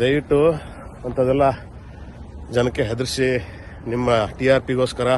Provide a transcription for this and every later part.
ದಯವಿಟ್ಟು ಅಂಥದ್ದೆಲ್ಲ ಜನಕ್ಕೆ ಹೆದರಿಸಿ ನಿಮ್ಮ ಟಿ ಆರ್ ಪಿಗೋಸ್ಕರ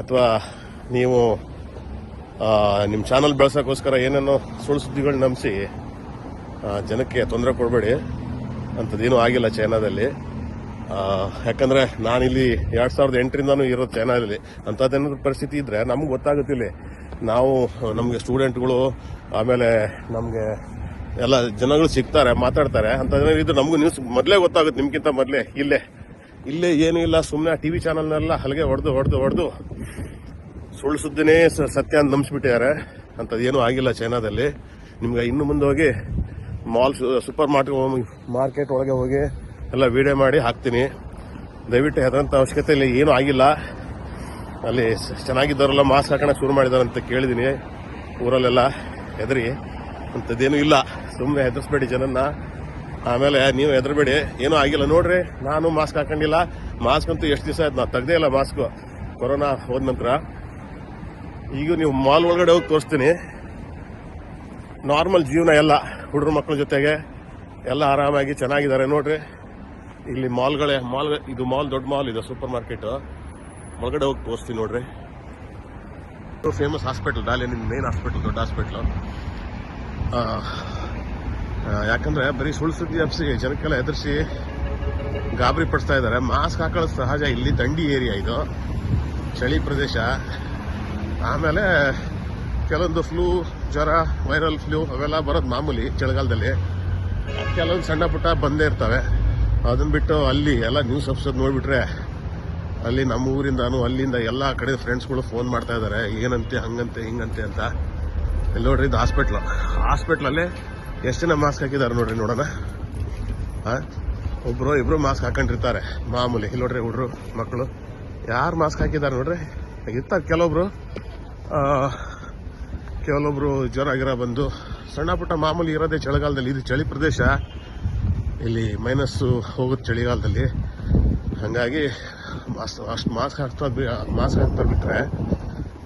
ಅಥವಾ ನೀವು ನಿಮ್ಮ ಚಾನಲ್ ಬೆಳೆಸೋಕ್ಕೋಸ್ಕರ ಏನೇನೋ ಸುಳ್ಳು ಸುದ್ದಿಗಳು ನಂಬಿಸಿ ಜನಕ್ಕೆ ತೊಂದರೆ ಕೊಡಬೇಡಿ. ಅಂಥದ್ದೇನೂ ಆಗಿಲ್ಲ ಚೈನಾದಲ್ಲಿ. ಯಾಕಂದ್ರೆ ನಾನಿಲ್ಲಿ ಎರಡು ಸಾವಿರದ ಎಂಟರಿಂದನೂ ಇರೋದು ಚೈನಾದಲ್ಲಿ ಅಂಥದ್ದೇನಾದ್ರು ಪರಿಸ್ಥಿತಿ ಇದ್ದರೆ ನಮ್ಗೆ ಗೊತ್ತಾಗುತ್ತಿಲ್ಲ. ನಾವು ನಮಗೆ ಸ್ಟೂಡೆಂಟ್ಗಳು ಆಮೇಲೆ ನಮಗೆ ಎಲ್ಲ ಜನಗಳು ಸಿಗ್ತಾರೆ, ಮಾತಾಡ್ತಾರೆ. ಅಂತ ಇದು ನಮಗೂ ನ್ಯೂಸ್ ಮೊದಲೇ ಗೊತ್ತಾಗುತ್ತೆ ನಿಮ್ಗಿಂತ ಮೊದಲೇ, ಇಲ್ಲೇ. ಇಲ್ಲೇ ಏನೂ ಇಲ್ಲ ಸುಮ್ಮನೆ ಟಿ ವಿ ಚಾನಲ್ನೆಲ್ಲ ಹಲಗೆ ಹೊಡೆದು ಹೊಡೆದು ಹೊಡೆದು. ಸುಳ್ಳು ಸುದ್ದಿನೇ ಸತ್ಯ ಅಂತ ನಂಬಿಸ್ಬಿಟ್ಟಿದ್ದಾರೆ. ಅಂಥದ್ದೇನೂ ಆಗಿಲ್ಲ ಚೈನಾದಲ್ಲಿ. ನಿಮ್ಗೆ ಇನ್ನು ಮುಂದೆ ಹೋಗಿ ಮಾಲ್ ಸೂಪರ್ ಮಾರ್ಕೆಟ್ ಮಾರ್ಕೆಟ್ ಒಳಗೆ ಹೋಗಿ ಎಲ್ಲ ವೀಡಿಯೋ ಮಾಡಿ ಹಾಕ್ತೀನಿ. ದಯವಿಟ್ಟು ಹೆದರಂತ ಅವಶ್ಯಕತೆ ಇಲ್ಲ ಏನೂ ಆಗಿಲ್ಲ. ಅಲ್ಲಿ ಚೆನ್ನಾಗಿದ್ದವರೆಲ್ಲ ಮಾಸ್ಕ್ ಹಾಕೋಣ ಶುರು ಮಾಡಿದಾರಂತ ಕೇಳಿದ್ದೀನಿ ಊರಲ್ಲೆಲ್ಲ ಹೆದರಿ. ಅಂಥದ್ದೇನೂ ಇಲ್ಲ. ಸುಮ್ಮನೆ ಹೆದರ್ಸ್ಬೇಡಿ ಜನನ್ನ. ಆಮೇಲೆ ನೀವು ಹೆದರ್ಬೇಡಿ. ಏನೂ ಆಗಿಲ್ಲ. ನೋಡ್ರಿ, ನಾನು ಮಾಸ್ಕ್ ಹಾಕೊಂಡಿಲ್ಲ. ಮಾಸ್ಕ್ ಅಂತೂ ಎಷ್ಟು ದಿವಸ ಆಯ್ತು? ನಾ ತೆಗ್ದೇ ಇಲ್ಲ ಮಾಸ್ಕ್ ಕೊರೋನಾ ಹೋದ ನಂತರ. ಈಗ ನೀವು ಮಾಲ್ ಒಳಗಡೆ ಹೋಗಿ ತೋರಿಸ್ತೀನಿ. ನಾರ್ಮಲ್ ಜೀವನ ಎಲ್ಲ ಹುಡುಗರ ಮಕ್ಕಳ ಜೊತೆಗೆ ಎಲ್ಲ ಆರಾಮಾಗಿ ಚೆನ್ನಾಗಿದ್ದಾರೆ. ನೋಡ್ರಿ, ಇಲ್ಲಿ ಮಾಲ್ಗಳೇ ಮಾಲ್ ಇದು ಮಾಲ್ ದೊಡ್ಡ ಮಾಲ್ ಇದೆ ಸೂಪರ್ ಮಾರ್ಕೆಟ್ ಒಳಗಡೆ ಹೋಗಿ ತೋರಿಸ್ತೀನಿ ನೋಡ್ರಿ. ಫೇಮಸ್ ಹಾಸ್ಪಿಟಲ್ ನಿಮ್ಮ ಮೇನ್ ಹಾಸ್ಪಿಟಲ್ ದೊಡ್ಡ ಹಾಸ್ಪಿಟ್ಲು ಯಾಕಂದ್ರೆ ಬರೀ ಸುಳ್ಳು ಸುದ್ದಿ ಹಬ್ಸಿ ಜನಕ್ಕೆಲ್ಲ ಎದುರಿಸಿ ಗಾಬರಿ ಪಡಿಸ್ತಾ ಇದ್ದಾರೆ ಮಾಸ್ಕ್ ಹಾಕೊಳ್ಳೋದು ಸಹಜ. ಇಲ್ಲಿ ದಂಡಿ ಏರಿಯಾ ಇದು. ಚಳಿ ಪ್ರದೇಶ. ಆಮೇಲೆ ಕೆಲವೊಂದು ಫ್ಲೂ ಜ್ವರ ವೈರಲ್ ಫ್ಲೂ ಅವೆಲ್ಲ ಬರೋದು ಮಾಮೂಲಿ ಚಳಿಗಾಲದಲ್ಲಿ. ಕೆಲವೊಂದು ಸಣ್ಣ ಪುಟ್ಟ ಬಂದೇ ಇರ್ತವೆ. ಅದನ್ನ ಬಿಟ್ಟು ಅಲ್ಲಿ ಎಲ್ಲ ನ್ಯೂಸ್ ಹಬ್ಸೋದು ನೋಡಿಬಿಟ್ರೆ ಅಲ್ಲಿ ನಮ್ಮ ಊರಿಂದಾನು ಅಲ್ಲಿಂದ ಎಲ್ಲ ಕಡೆ ಫ್ರೆಂಡ್ಸ್ಗಳು ಫೋನ್ ಮಾಡ್ತಾ ಇದ್ದಾರೆ ಏನಂತೆ, ಹಂಗಂತೆ, ಹಿಂಗಂತೆ ಅಂತ. ಇಲ್ಲಿ ನೋಡ್ರಿ, ಇದು ಹಾಸ್ಪಿಟ್ಲು ಹಾಸ್ಪಿಟ್ಲಲ್ಲಿ ಎಷ್ಟು ಜನ ಮಾಸ್ಕ್ ಹಾಕಿದ್ದಾರೆ ನೋಡ್ರಿ, ನೋಡೋಣ. ಆ? ಒಬ್ರು ಇಬ್ರು ಮಾಸ್ಕ್ ಹಾಕೊಂಡಿರ್ತಾರೆ, ಮಾಮೂಲಿ. ಇಲ್ಲಿ ನೋಡ್ರಿ ಹುಡ್ರು ಮಕ್ಕಳು ಯಾರು ಮಾಸ್ಕ್ ಹಾಕಿದ್ದಾರೆ ನೋಡ್ರಿ? ಇರ್ತಾರೆ ಕೆಲವೊಬ್ರು. ಕೆಲವೊಬ್ರು ಜ್ವರ ಗಿರ ಬಂದು, ಸಣ್ಣ ಪುಟ್ಟ ಮಾಮೂಲಿ ಇರೋದೇ ಚಳಿಗಾಲದಲ್ಲಿ. ಇದು ಚಳಿ ಪ್ರದೇಶ. ಇಲ್ಲಿ ಮೈನಸ್ಸು ಹೋಗುತ್ತೆ ಚಳಿಗಾಲದಲ್ಲಿ. ಹಾಗಾಗಿ ಮಾಸ್ ಅಷ್ಟು ಮಾಸ್ಕ್ ಹಾಕ್ತಾ ಮಾಸ್ಕ್ ಹಾಕ್ತಾ ಬಿಟ್ರೆ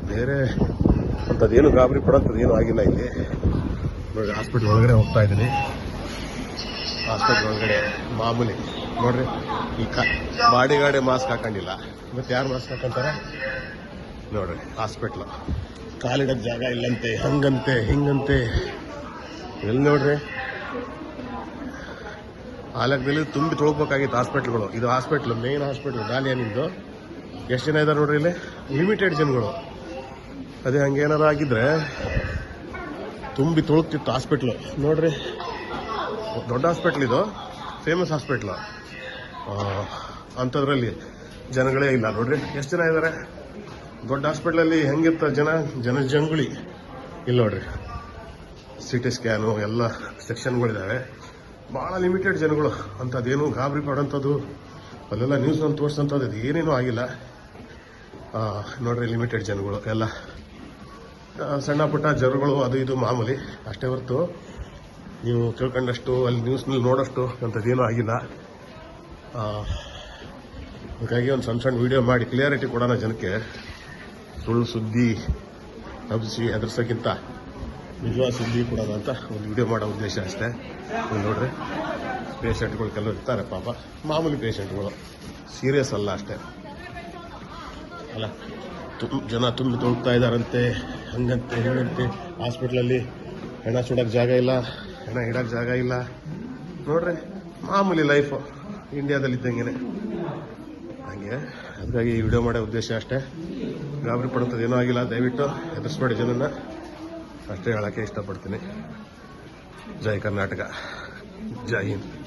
ಬೇರೆ ಅಂಥದ್ದೇನು ಗಾಬರಿ ಪಡೋಂಥದ್ದು ಏನೂ ಆಗಿಲ್ಲ ಇಲ್ಲಿ. ನೋಡಿ ಹಾಸ್ಪಿಟ್ಲ್ ಒಳಗಡೆ ಹೋಗ್ತಾ ಇದ್ದೀನಿ. ಹಾಸ್ಪಿಟ್ಲ್ ಒಳಗಡೆ ಮಾಮೂಲಿ ನೋಡ್ರಿ, ಈ ಬಾಡಿ ಗಾಡಿ ಮಾಸ್ಕ್ ಹಾಕೊಂಡಿಲ್ಲ. ಮತ್ತೆ ಯಾರು ಮಾಸ್ಕ್ ಹಾಕೊಂತಾರೆ? ನೋಡ್ರಿ ಹಾಸ್ಪಿಟ್ಲು ಕಾಲಿಡಕ್ ಜಾಗ ಇಲ್ಲಂತೆ, ಹಂಗಂತೆ, ಹಿಂಗಂತೆ. ಎಲ್ಲಿ ನೋಡ್ರಿ? ಆಲಕದಲ್ಲಿ ತುಂಬಿ ತೊಳ್ಬೇಕಾಗಿತ್ತು ಹಾಸ್ಪಿಟ್ಲ್ಗಳು ಇದು ಹಾಸ್ಪಿಟ್ಲ್ ಮೇನ್ ಹಾಸ್ಪಿಟ್ಲ್ ಡಾಲಿಯನಿಂದು ಎಷ್ಟು ಜನ ಇದ್ದಾರೆ ನೋಡ್ರಿ ಇಲ್ಲಿ? ಲಿಮಿಟೆಡ್ ಜನಗಳು. ಅದೇ ಹಂಗೇನಾರು ಆಗಿದ್ರೆ ತುಂಬಿ ತುಳುಕ್ತಿತ್ತು ಹಾಸ್ಪಿಟ್ಲು. ನೋಡ್ರಿ, ದೊಡ್ಡ ಹಾಸ್ಪಿಟ್ಲ್ ಇದು ಫೇಮಸ್ ಹಾಸ್ಪಿಟ್ಲು. ಅಂಥದ್ರಲ್ಲಿ ಜನಗಳೇ ಇಲ್ಲ. ನೋಡ್ರಿ, ಎಷ್ಟು ಜನ ಇದ್ದಾರೆ ದೊಡ್ಡ ಹಾಸ್ಪಿಟ್ಲಲ್ಲಿ ಹೆಂಗಿರ್ತಾರೆ ಜನ? ಜನ ಜಂಗುಳಿ. ಇಲ್ಲ ನೋಡ್ರಿ ಸಿ ಟಿ ಸ್ಕ್ಯಾನು ಎಲ್ಲ ಸೆಕ್ಷನ್ಗಳಿದ್ದಾವೆ ಭಾಳ ಲಿಮಿಟೆಡ್ ಜನಗಳು. ಅಂಥದ್ದೇನು ಗಾಬರಿ ಪಡೋಂಥದ್ದು, ಅಲ್ಲೆಲ್ಲ ನ್ಯೂಸ್ನಲ್ಲಿ ತೋರಿಸೋಂಥದ್ದು ಇದು ಏನೇನೂ ಆಗಿಲ್ಲ. ನೋಡ್ರಿ ಲಿಮಿಟೆಡ್ ಜನಗಳು ಎಲ್ಲ. ಸಣ್ಣ ಪುಟ್ಟ ಜ್ವರಗಳು ಅದು ಇದು ಮಾಮೂಲಿ, ಅಷ್ಟೇ ಹೊರತು ನೀವು ಕೇಳ್ಕೊಂಡಷ್ಟು, ಅಲ್ಲಿ ನ್ಯೂಸ್ನಲ್ಲಿ ನೋಡೋಷ್ಟು ಅಂಥದ್ದೇನೂ ಆಗಿಲ್ಲ. ಹಾಗಾಗಿ ಒಂದು ಸಣ್ಣ ಸಣ್ಣ ವೀಡಿಯೋ ಮಾಡಿ ಕ್ಲಿಯರಿಟಿ ಕೊಡೋಣ ಜನಕ್ಕೆ. ಸುಳ್ಳು ಸುದ್ದಿ ಹಬ್ಬಿಸಿ ಎದುರಿಸೋಕ್ಕಿಂತ ನಿಜವಾದ ಸುದ್ದಿ ಕೊಡೋಣ ಅಂತ ಒಂದು ವಿಡಿಯೋ ಮಾಡೋ ಉದ್ದೇಶ ಅಷ್ಟೇ. ನೀವು ನೋಡ್ರಿ ಪೇಷಂಟ್ಗಳು ಕೆಲವರು ಇರ್ತಾರೆ, ಪಾಪ. ಮಾಮೂಲಿ ಪೇಷಂಟ್ಗಳು ಸೀರಿಯಸ್ ಅಲ್ಲ ಅಷ್ಟೇ. ಅಲ್ಲ ತುಂಬ ಜನ ತುಂಬಿ ತೊಳ್ತಾ ಇದ್ದಾರಂತೆ. ಹಂಗಂತೆ ಹಿಂಗಂತೆ ಹಾಸ್ಪಿಟ್ಲಲ್ಲಿ ಹೆಣ ಸುಡೋಕ್ಕೆ ಜಾಗ ಇಲ್ಲ, ಹೆಣ ಇಡೋಕ್ಕೆ ಜಾಗ ಇಲ್ಲ. ನೋಡ್ರಿ, ಮಾಮೂಲಿ ಲೈಫು ಇಂಡಿಯಾದಲ್ಲಿ ಇದ್ದಂಗೆನೆ. ಹಂಗೆ ಅದಕ್ಕಾಗಿ ಈ ವಿಡಿಯೋ ಮಾಡೋ ಉದ್ದೇಶ ಅಷ್ಟೇ. ಗಾಬರಿ ಪಡುತ್ತದೆ ಏನೂ ಆಗಿಲ್ಲ. ದಯವಿಟ್ಟು ಎದುರಿಸ್ಬೇಡಿ ಜನನ್ನ. ಅಷ್ಟೇ ಹೇಳೋಕ್ಕೆ ಇಷ್ಟಪಡ್ತೀನಿ. ಜೈ ಕರ್ನಾಟಕ. ಜೈ ಹಿಂದ್.